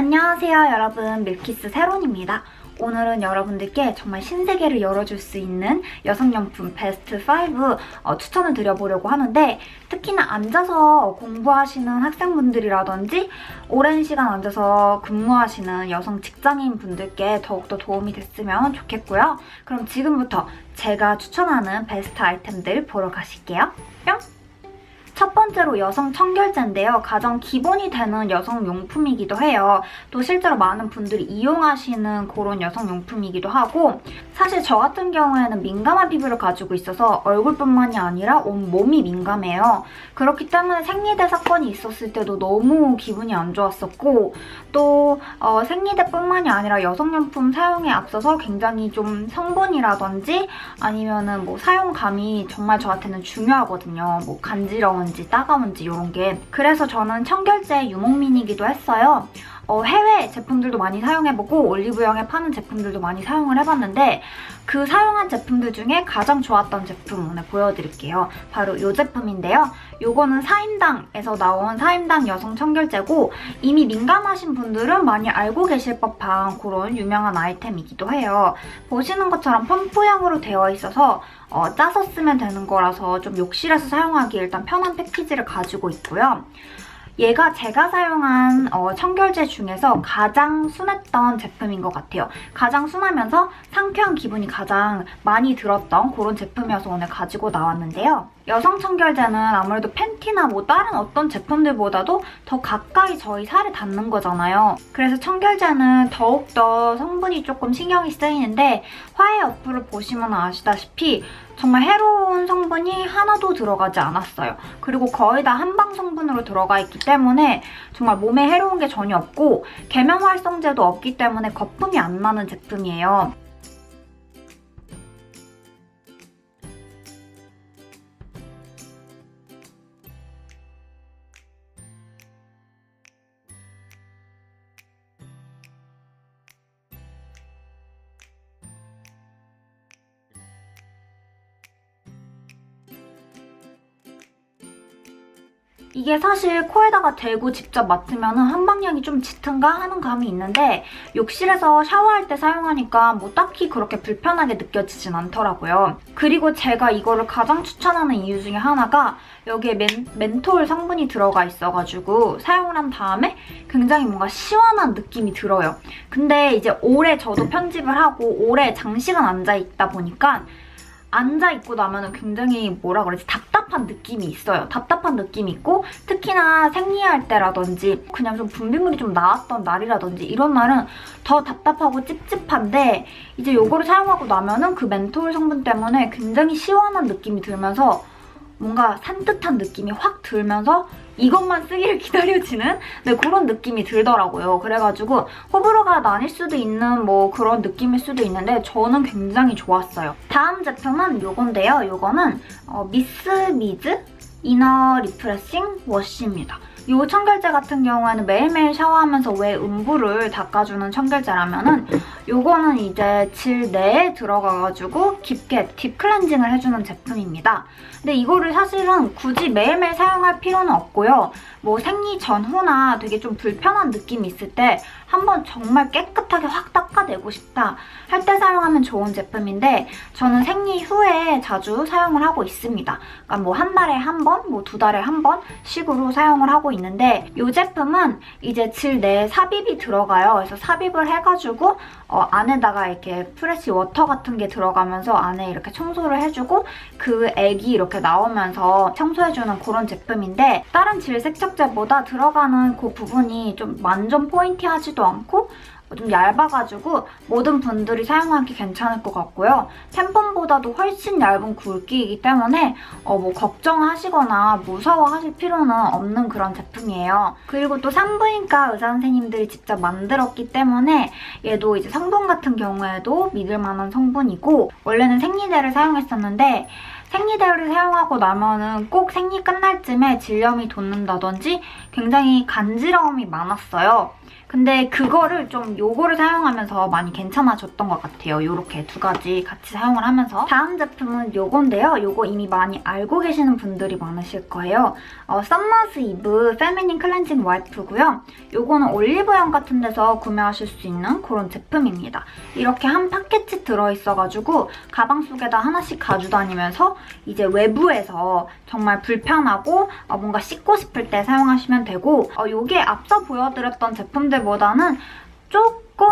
안녕하세요 여러분 밀키스 세론입니다. 오늘은 여러분들께 정말 신세계를 열어줄 수 있는 여성용품 베스트 5 어, 추천을 드려보려고 하는데 특히나 앉아서 공부하시는 학생분들이라든지 오랜 시간 앉아서 근무하시는 여성 직장인 분들께 더욱더 도움이 됐으면 좋겠고요. 그럼 지금부터 제가 추천하는 베스트 아이템들 보러 가실게요. 뿅! 첫 번째로 여성 청결제인데요. 가장 기본이 되는 여성 용품이기도 해요. 또 실제로 많은 분들이 이용하시는 그런 여성 용품이기도 하고 사실 저 같은 경우에는 민감한 피부를 가지고 있어서 얼굴뿐만이 아니라 온 몸이 민감해요. 그렇기 때문에 생리대 사건이 있었을 때도 너무 기분이 안 좋았었고 또 어, 생리대뿐만이 아니라 여성용품 사용에 앞서서 굉장히 좀 성분이라든지 아니면은 뭐 사용감이 정말 저한테는 중요하거든요. 뭐 간지러운지 따가운지 이런 게. 그래서 저는 청결제 유목민이기도 했어요. 어, 해외 제품들도 많이 사용해보고 올리브영에 파는 제품들도 많이 사용을 해봤는데 그 사용한 제품들 중에 가장 좋았던 제품 오늘 보여드릴게요. 바로 이 제품인데요. 요거는 사임당에서 나온 사임당 여성 청결제고 이미 민감하신 분들은 많이 알고 계실 법한 그런 유명한 아이템이기도 해요. 보시는 것처럼 펌프형으로 되어 있어서 어, 짜서 쓰면 되는 거라서 좀 욕실에서 사용하기 일단 편한 패키지를 가지고 있고요. 얘가 제가 사용한 어, 청결제 중에서 가장 순했던 제품인 것 같아요. 가장 순하면서 상쾌한 기분이 가장 많이 들었던 그런 제품이어서 오늘 가지고 나왔는데요. 여성 청결제는 아무래도 팬티나 뭐 다른 어떤 제품들보다도 더 가까이 저희 살에 닿는 거잖아요. 그래서 청결제는 더욱더 성분이 조금 신경이 쓰이는데 화해 어플을 보시면 아시다시피 정말 해로운 성분이 하나도 들어가지 않았어요. 그리고 거의 다 한방 성분으로 들어가 있기 때문에 정말 몸에 해로운 게 전혀 없고 계면 활성제도 없기 때문에 거품이 안 나는 제품이에요. 이게 사실 코에다가 대고 직접 맡으면 한방향이 좀 짙은가 하는 감이 있는데 욕실에서 샤워할 때 사용하니까 뭐 딱히 그렇게 불편하게 느껴지진 않더라고요. 그리고 제가 이거를 가장 추천하는 이유 중에 하나가 여기에 멘, 멘톨 성분이 들어가 있어가지고 사용을 한 다음에 굉장히 뭔가 시원한 느낌이 들어요. 근데 이제 오래 저도 편집을 하고 오래 장시간 앉아있다 보니까 앉아 있고 나면은 굉장히 뭐라 그러지 답답한 느낌이 있어요. 답답한 느낌이 있고 특히나 생리할 때라든지 그냥 좀 분비물이 좀 나왔던 날이라든지 이런 날은 더 답답하고 찝찝한데 이제 요거를 사용하고 나면 은 그 멘톨 성분 때문에 굉장히 시원한 느낌이 들면서 뭔가 산뜻한 느낌이 확 들면서 이것만 쓰기를 기다려지는 네, 그런 느낌이 들더라고요. 그래가지고 호불호가 나뉠 수도 있는 뭐 그런 느낌일 수도 있는데 저는 굉장히 좋았어요. 다음 제품은 요건데요. 요거는 어, 미스 미즈 이너 리프레싱 워시입니다. 이 청결제 같은 경우에는 매일매일 샤워하면서 왜 음부를 닦아주는 청결제라면은 요거는 이제 질 내에 들어가가지고 깊게 딥 클렌징을 해주는 제품입니다. 근데 이거를 사실은 굳이 매일매일 사용할 필요는 없고요. 뭐 생리 전후나 되게 좀 불편한 느낌이 있을 때 한번 정말 깨끗하게 확 닦아내고 싶다 할 때 사용하면 좋은 제품인데 저는 생리 후에 자주 사용을 하고 있습니다. 그러니까 뭐 한 달에 한 번, 뭐 두 달에 한 번 식으로 사용을 하고 있는데 이 제품은 이제 질 내에 삽입이 들어가요. 그래서 삽입을 해가지고 어, 안에다가 이렇게 프레시 워터 같은 게 들어가면서 안에 이렇게 청소를 해주고 그 액이 이렇게 나오면서 청소해주는 그런 제품인데 다른 질 세척제보다 들어가는 그 부분이 좀 완전 포인티하지도 않고 좀 얇아가지고 모든 분들이 사용하기 괜찮을 것 같고요. 템폰보다도 훨씬 얇은 굵기이기 때문에 어, 뭐 걱정하시거나 무서워하실 필요는 없는 그런 제품이에요. 그리고 또 산부인과 의사 선생님들이 직접 만들었기 때문에 얘도 이제 성분 같은 경우에도 믿을 만한 성분이고 원래는 생리대를 사용했었는데 생리대를 사용하고 나면은 꼭 생리 끝날 쯤에 질염이 돋는다든지 굉장히 간지러움이 많았어요. 근데 그거를 좀 요거를 사용하면서 많이 괜찮아졌던 것 같아요. 요렇게 두 가지 같이 사용을 하면서. 다음 제품은 요건데요. 요거 이미 많이 알고 계시는 분들이 많으실 거예요. 어, 썸머스 이브 페미닌 클렌징 와이프고요. 요거는 올리브영 같은 데서 구매하실 수 있는 그런 제품입니다. 이렇게 한 파켓이 들어있어가지고 가방 속에다 하나씩 가지고 다니면서 이제 외부에서 정말 불편하고 어, 뭔가 씻고 싶을 때 사용하시면 되고 어, 요게 앞서 보여드렸던 제품들 보다는 조금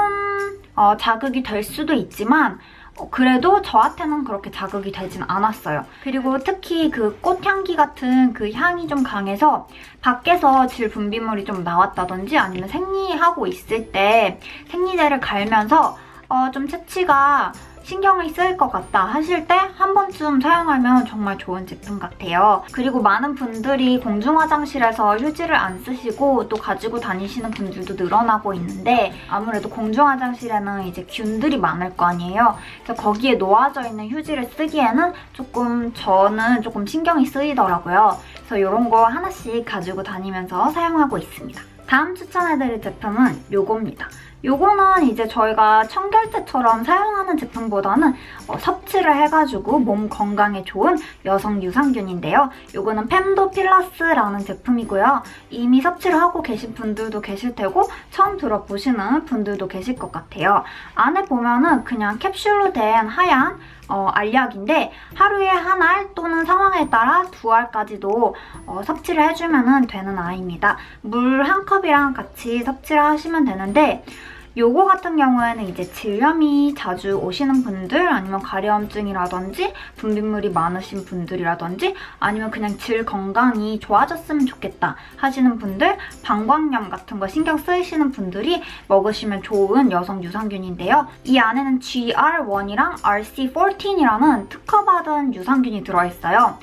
어, 자극이 될 수도 있지만 어, 그래도 저한테는 그렇게 자극이 되진 않았어요. 그리고 특히 그 꽃향기 같은 그 향이 좀 강해서 밖에서 질 분비물이 좀 나왔다든지 아니면 생리하고 있을 때 생리대를 갈면서 어, 좀 채취가 신경을 쓰일 것 같다 하실 때 한 번쯤 사용하면 정말 좋은 제품 같아요. 그리고 많은 분들이 공중 화장실에서 휴지를 안 쓰시고 또 가지고 다니시는 분들도 늘어나고 있는데 아무래도 공중 화장실에는 이제 균들이 많을 거 아니에요. 그래서 거기에 놓아져 있는 휴지를 쓰기에는 조금 저는 조금 신경이 쓰이더라고요. 그래서 이런 거 하나씩 가지고 다니면서 사용하고 있습니다. 다음 추천해드릴 제품은 요겁니다. 요거는 이제 저희가 청결제처럼 사용하는 제품보다는 어, 섭취를 해가지고 몸 건강에 좋은 여성 유산균인데요. 요거는 fem도필러스라는 제품이고요. 이미 섭취를 하고 계신 분들도 계실 테고 처음 들어보시는 분들도 계실 것 같아요. 안에 보면은 그냥 캡슐로 된 하얀 어, 알약인데 하루에 한 알 또는 상황에 따라 두 알까지도 어, 섭취를 해주면 되는 아이입니다. 물 한 컵이랑 같이 섭취를 하시면 되는데 요거 같은 경우에는 이제 질염이 자주 오시는 분들 아니면 가려움증이라든지 분비물이 많으신 분들이라든지 아니면 그냥 질 건강이 좋아졌으면 좋겠다 하시는 분들 방광염 같은 거 신경 쓰이시는 분들이 먹으시면 좋은 여성 유산균인데요. 이 안에는 GR1이랑 RC14이라는 특허받은 유산균이 들어있어요.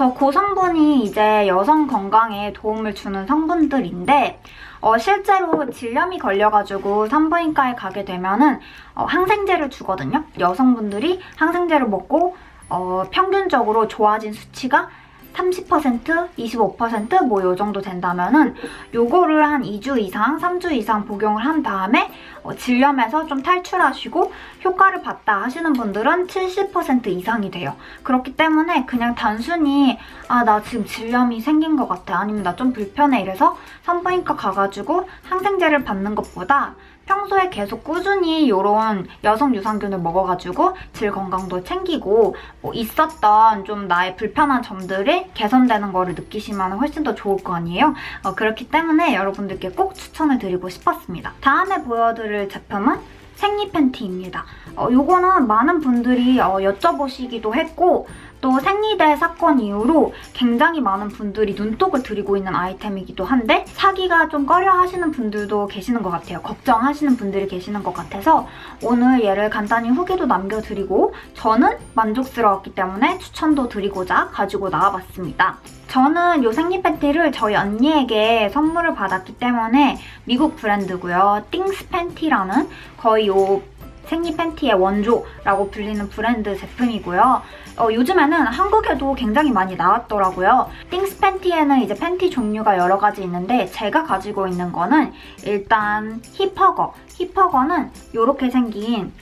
그래서 그 성분이 이제 여성 건강에 도움을 주는 성분들인데 어, 실제로 질염이 걸려가지고 산부인과에 가게 되면은 어, 항생제를 주거든요. 여성분들이 항생제를 먹고 어, 평균적으로 좋아진 수치가 30%, 25%뭐 요 정도 된다면은 요거를 한 2주 이상, 3주 이상 복용을 한 다음에 어, 질염에서 좀 탈출하시고 효과를 봤다 하시는 분들은 70% 이상이 돼요. 그렇기 때문에 그냥 단순히 아 나 지금 질염이 생긴 것 같아 아니면 나 좀 불편해 이래서 산부인과 가가지고 항생제를 받는 것보다 평소에 계속 꾸준히 이런 여성 유산균을 먹어가지고 질 건강도 챙기고 뭐 있었던 좀 나의 불편한 점들이 개선되는 거를 느끼시면 훨씬 더 좋을 거 아니에요? 어, 그렇기 때문에 여러분들께 꼭 추천을 드리고 싶었습니다. 다음에 보여드릴 제품은 생리 팬티입니다. 어, 요거는 많은 분들이 어, 여쭤보시기도 했고 또 생리대 사건 이후로 굉장히 많은 분들이 눈독을 들이고 있는 아이템이기도 한데 사기가 좀 꺼려 하시는 분들도 계시는 것 같아요. 걱정하시는 분들이 계시는 것 같아서 오늘 얘를 간단히 후기도 남겨드리고 저는 만족스러웠기 때문에 추천도 드리고자 가지고 나와봤습니다. 저는 이 생리 팬티를 저희 언니에게 선물을 받았기 때문에 미국 브랜드고요. 띵스 팬티라는 거의 요 생리 팬티의 원조라고 불리는 브랜드 제품이고요. 어, 요즘에는 한국에도 굉장히 많이 나왔더라고요. 띵스 팬티에는 이제 팬티 종류가 여러 가지 있는데 제가 가지고 있는 거는 일단 힙허거. 힙허거는 이렇게 생긴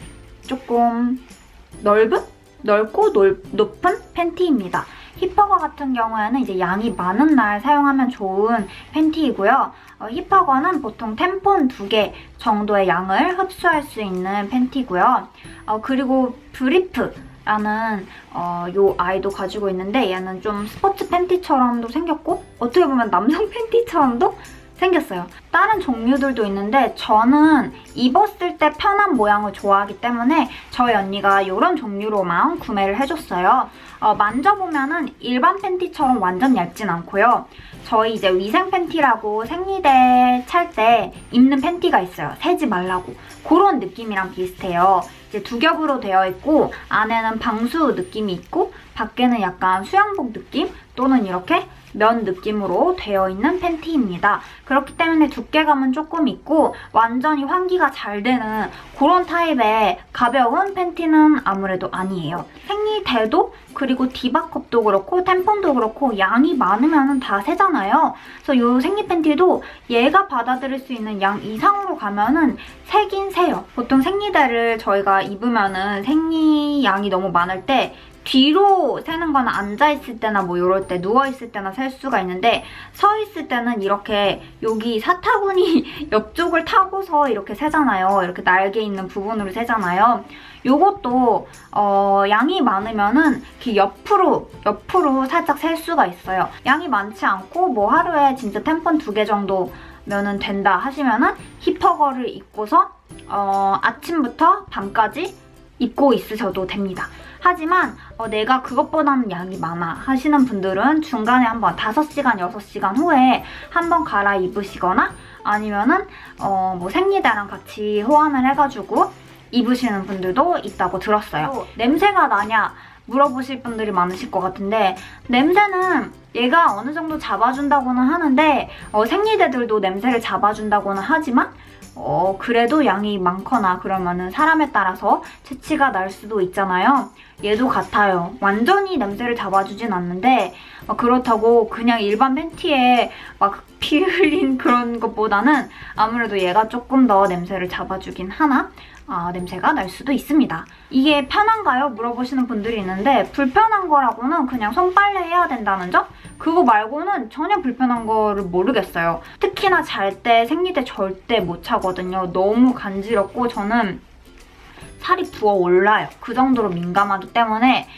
조금 넓은? 넓고 넓, 높은 팬티입니다. 힙허거 같은 경우에는 이제 양이 많은 날 사용하면 좋은 팬티이고요. 어, 힙허거는 보통 템폰 두 개 정도의 양을 흡수할 수 있는 팬티고요. 어, 그리고 브리프 라는 어, 요 아이도 가지고 있는데 얘는 좀 스포츠 팬티처럼도 생겼고 어떻게 보면 남성 팬티처럼도 생겼어요. 다른 종류들도 있는데 저는 입었을 때 편한 모양을 좋아하기 때문에 저희 언니가 이런 종류로만 구매를 해줬어요. 어, 만져보면 은 일반 팬티처럼 완전 얇진 않고요. 저희 이제 위생 팬티라고 생리대 찰 때 입는 팬티가 있어요. 새지 말라고. 그런 느낌이랑 비슷해요. 이제 두 겹으로 되어 있고 안에는 방수 느낌이 있고 밖에는 약간 수영복 느낌 또는 이렇게 면 느낌으로 되어 있는 팬티입니다. 그렇기 때문에 두께감은 조금 있고 완전히 환기가 잘 되는 그런 타입의 가벼운 팬티는 아무래도 아니에요. 생리대도 그리고 디바컵도 그렇고 템폰도 그렇고 양이 많으면 다 세잖아요. 그래서 이 생리 팬티도 얘가 받아들일 수 있는 양 이상으로 가면은 세긴 세요. 보통 생리대를 저희가 입으면은 생리 양이 너무 많을 때 뒤로 세는 건 앉아있을 때나 뭐 이럴 때 누워있을 때나 셀 수가 있는데 서있을 때는 이렇게 여기 사타구니 옆쪽을 타고서 이렇게 세잖아요. 이렇게 날개 있는 부분으로 세잖아요. 요것도 어, 양이 많으면은 이렇게 옆으로 옆으로 살짝 셀 수가 있어요. 양이 많지 않고 뭐 하루에 진짜 템폰 두개 정도 면은 된다 하시면은 힙허거를 입고서 어, 아침부터 밤까지 입고 있으셔도 됩니다. 하지만 어, 내가 그것보다는 양이 많아 하시는 분들은 중간에 한번 5시간, 6시간 후에 한번 갈아입으시거나 아니면은 어, 뭐 생리대랑 같이 호환을 해가지고 입으시는 분들도 있다고 들었어요. 냄새가 나냐 물어보실 분들이 많으실 것 같은데 냄새는 얘가 어느 정도 잡아준다고는 하는데 어, 생리대들도 냄새를 잡아준다고는 하지만 어, 그래도 양이 많거나 그러면은 사람에 따라서 체취가 날 수도 있잖아요. 얘도 같아요. 완전히 냄새를 잡아주진 않는데 어, 그렇다고 그냥 일반 팬티에 막 피 흘린 그런 것보다는 아무래도 얘가 조금 더 냄새를 잡아주긴 하나 아, 냄새가 날 수도 있습니다. 이게 편한가요? 물어보시는 분들이 있는데 불편한 거라고는 그냥 손빨래 해야 된다는 점? 그거 말고는 전혀 불편한 거를 모르겠어요. 특히나 잘 때 생리 대 절대 못 차거든요. 너무 간지럽고 저는 살이 부어 올라요. 그 정도로 민감하기 때문에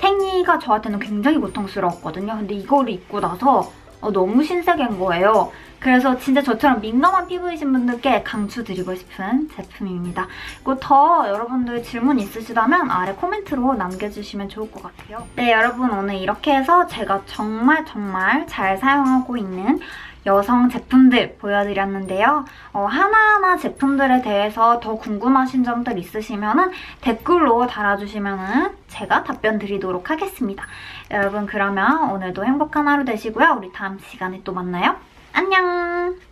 생리가 저한테는 굉장히 고통스러웠거든요. 근데 이거를 입고 나서 어, 너무 신세계인 거예요. 그래서 진짜 저처럼 민감한 피부이신 분들께 강추드리고 싶은 제품입니다. 그리고 더 여러분들 질문 있으시다면 아래 코멘트로 남겨주시면 좋을 것 같아요. 네, 여러분 오늘 이렇게 해서 제가 정말 정말 잘 사용하고 있는 여성 제품들 보여드렸는데요. 어, 하나하나 제품들에 대해서 더 궁금하신 점들 있으시면 댓글로 달아주시면 제가 답변 드리도록 하겠습니다. 여러분 그러면 오늘도 행복한 하루 되시고요. 우리 다음 시간에 또 만나요. 안녕!